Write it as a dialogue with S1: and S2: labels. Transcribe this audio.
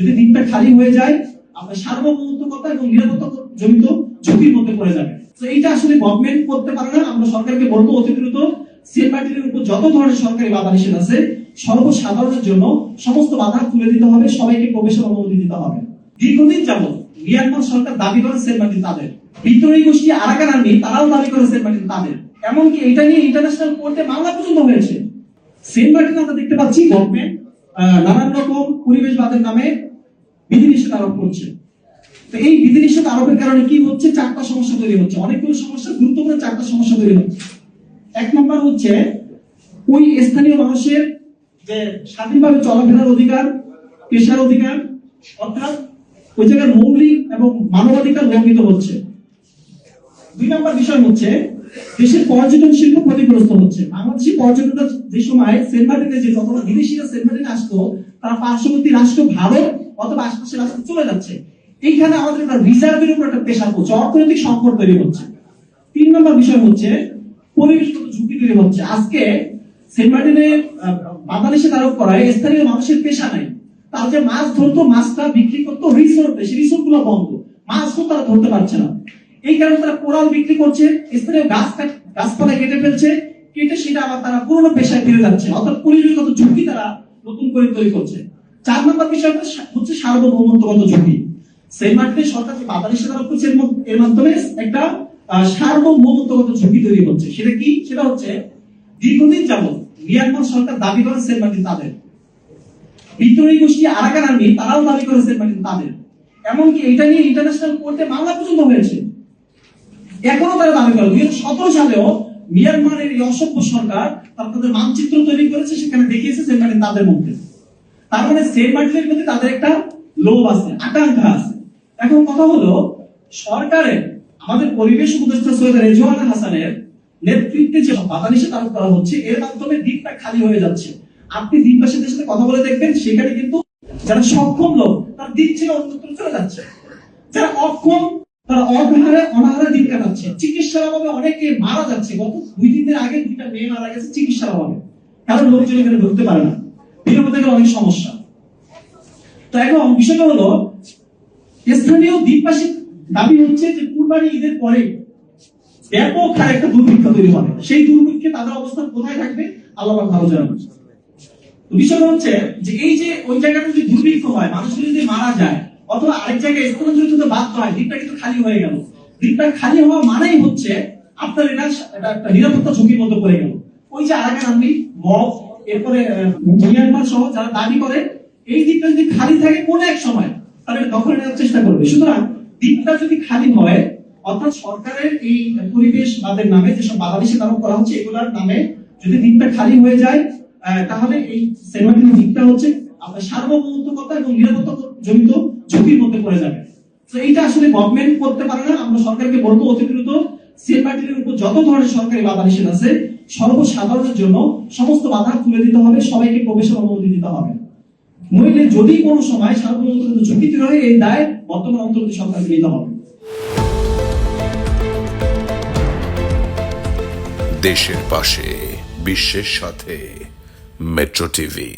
S1: যদি দ্বীপটা খালি হয়ে যায় আপনার সার্বভৌমত্বকতা এবং নিরাপত্তা জনিত ঝুঁকির মধ্যে পড়ে যাবে। তো এইটা আসলে গভর্নমেন্ট করতে পারে না। আমরা সরকারকে বলব অতি দ্রুত সেন্ট উপর যত ধরনের সরকারি বাধা নিষেধ আছে, সর্বসাধারণের জন্য সমস্ত বাধা তুলে দিতে হবে, সবাইকে প্রবেশের অনুমতি দিতে হবে। দীর্ঘদিন যাবত মিয়ানমার সরকার দাবি করে মার্টিন তাদের। বিদ্রোহী গোষ্ঠী আরাকান আর্মি, তারাও দাবি করে মার্টিন তাদের। এমনকি এটা নিয়ে ইন্টারন্যাশনাল কোর্টে মামলা পর্যন্ত হয়েছে। সেন্ট মার্টিন আমরা দেখতে পাচ্ছি গভর্নমেন্ট নানান রকম পরিবেশবাদের নামে বিধিনিষেধ আরোপ করছে। তো এই বিধিনিষেধ আরোপের কারণে কি হচ্ছে? চারটা সমস্যা তৈরি হচ্ছে। অনেকগুলো সমস্যা, গুরুত্বপূর্ণ চারটা সমস্যা তৈরি হচ্ছে। এক নম্বর হচ্ছে, ওই স্থানীয় মানুষের যে স্বাধীনভাবে চলাফেরার অধিকার, পেশার অধিকার, অর্থাৎ ওই জায়গার মৌলিক এবং মানবাধিকার লঙ্ঘিত হচ্ছে। দুই নম্বর বিষয় হচ্ছে, দেশের পর্যটন শিল্প ক্ষতিগ্রস্ত হচ্ছে। বাংলাদেশি পর্যটকরা যে সময় সেন্ট মার্টিনে যেত অথবা বিদেশিরা সেন্ট মার্টিনে আসতো, তারা পার্শ্ববর্তী রাষ্ট্র ভারত অথবা আশপাশের রাষ্ট্রে চলে যাচ্ছে। এইখানে আমাদের একটা রিজার্ভের উপর একটা প্রেশার পড়ছে, অর্থনৈতিক সংকট তৈরি হচ্ছে। তিন নম্বর বিষয় হচ্ছে পরিবেশগত ঝুঁকি তৈরি হচ্ছে। আজকে সেন্ট মার্টিনে করায় স্থানীয় মানুষের পেশা নাই। তার যে মাছ ধরতো, মাছটা বিক্রি করতো রিসোর্ট সেই রিসোর্টগুলো বন্ধ। মাছ তো তারা ধরতে পারছে না। এই কারণে তারা কোরাল বিক্রি করছে, স্থানীয় গাছ গাছপালা কেটে ফেলছে, কেটে সেটা আবার তারা পুরোনো পেশায় ফিরে যাচ্ছে। অর্থাৎ পরিবেশগত ঝুঁকি তারা নতুন করে তৈরি করছে। চার নম্বর বিষয়টা হচ্ছে সার্বভৌমত্বগত ঝুঁকি। সেন্ট মার্টিনের সরকার যে বাধা নিষেধ আরোপ করছে, এর মাধ্যমে একটা সার্বভৌমত্বগত ঝুঁকি তৈরি হচ্ছে। সেটা কি? সেটা হচ্ছে দীর্ঘদিন যাবত মিয়ানমার সরকার দাবি করে সেন্ট মার্টিন তাদের। বিদ্রোহী গোষ্ঠী আরাকান আর্মি, তারাও দাবি করে সেন্ট মার্টিন তাদের। এমনকি এটা নিয়ে ইন্টারন্যাশনাল কোর্টে মামলা পর্যন্ত হয়েছে। এখনও তারা দাবি করে। দুই সতেরো সালেও মিয়ানমারের এই অসভ্য সরকার তারা তাদের মানচিত্র তৈরি করেছে, সেখানে দেখিয়েছে মার্টিন তাদের মধ্যে। তার মানে সেন্ট মার্টিনের প্রতি তাদের একটা লোভ আছে, আকাঙ্ক্ষা আছে। এখন কথা হলো, সরকারের, আমাদের পরিবেশ উপদেষ্টা সৈয়দ রেজওয়ান হাসানের নেতৃত্বে যে বাধা নিষেধ আরোপ করা হচ্ছে, এর মাধ্যমে দ্বীপটা খালি হয়ে যাচ্ছে। আপনি দ্বীপবাসীদের সাথে কথা বলে দেখবেন, সেখানে কিন্তু যারা সক্ষম লোক, তার দ্বীপ ছেড়ে অন্যত্র চলে যাচ্ছে। যারা অক্ষম, তারা অবহারে অনাহারে দিন কাটাচ্ছে। চিকিৎসার অভাবে অনেকে মারা যাচ্ছে। গত দুই তিন দিন আগে দুইটা মেয়ে মারা গেছে চিকিৎসার অভাবে। কারণ লোকজন এখানে ঢুকতে পারে না। বিরোধ থেকে অনেক সমস্যা। তো এখন বিষয়টা হলো, স্থানীয় দ্বীপবাসী দাবি হচ্ছে যে কুরবানি ঈদের পরে ব্যাপক হারে একটা দুর্ভিক্ষ তৈরি হবে। সেই দুর্ভিক্ষে তাদের অবস্থান কোথায় থাকবে, আল্লাহ ভালো জানেন। তো বিষয়টা হচ্ছে যে এই যে ওই জায়গাটা যদি দুর্ভিক্ষ হয় মানুষ যদি মারা যায়, অথবা আরেক জায়গায় স্থানান্তরিত হতে বাধ্য হয়, দ্বীপটা কিন্তু খালি হয়ে গেল। দ্বীপটা খালি হওয়া মানেই হচ্ছে আপনার এটা একটা নিরাপত্তা ঝুঁকির মধ্যে পড়ে গেল। ওই যে আরাকান আর্মি মব এরপরে মিয়ানমার সহ যারা দাবি করে, এই দ্বীপটা যদি খালি থাকে কোনো এক সময়, তাহলে দখল নেওয়ার চেষ্টা করবে। সুতরাং দ্বীপটা যদি খালি হয়, অর্থাৎ সরকারের এই পরিবেশ বাদের নামে যেসব বাধা নিষেধ আরোপ করা হচ্ছে, এগুলার নামে যদি দ্বীপটা খালি হয়ে যায় তাহলে এই সেন্টমার্টিনের দ্বীপটা হচ্ছে আপনার সার্বভৌমত্বকতা এবং নিরাপত্তা জনিত ঝুঁকির মধ্যে পড়ে যাবে। তো এইটা আসলে গভর্নমেন্ট করতে পারে না, আমরা সরকারকে বলব অতি দ্রুত মার্টিনের উপর যত ধরনের সরকারি বাধা নিষেধ আছে, সর্বসাধারণের জন্য সমস্ত বাধা তুলে দিতে হবে, সবাইকে প্রবেশের অনুমতি দিতে হবে। নইলে যদি কোনো সময় সার্বভৌমত্ব ঝুঁকি তৈরি হয়, এই দায় বর্তমান অন্তর্বর্তী সরকারকে নিতে হবে।
S2: দেশের পাশে, বিশ্বের সাথে, মেট্রো টিভি।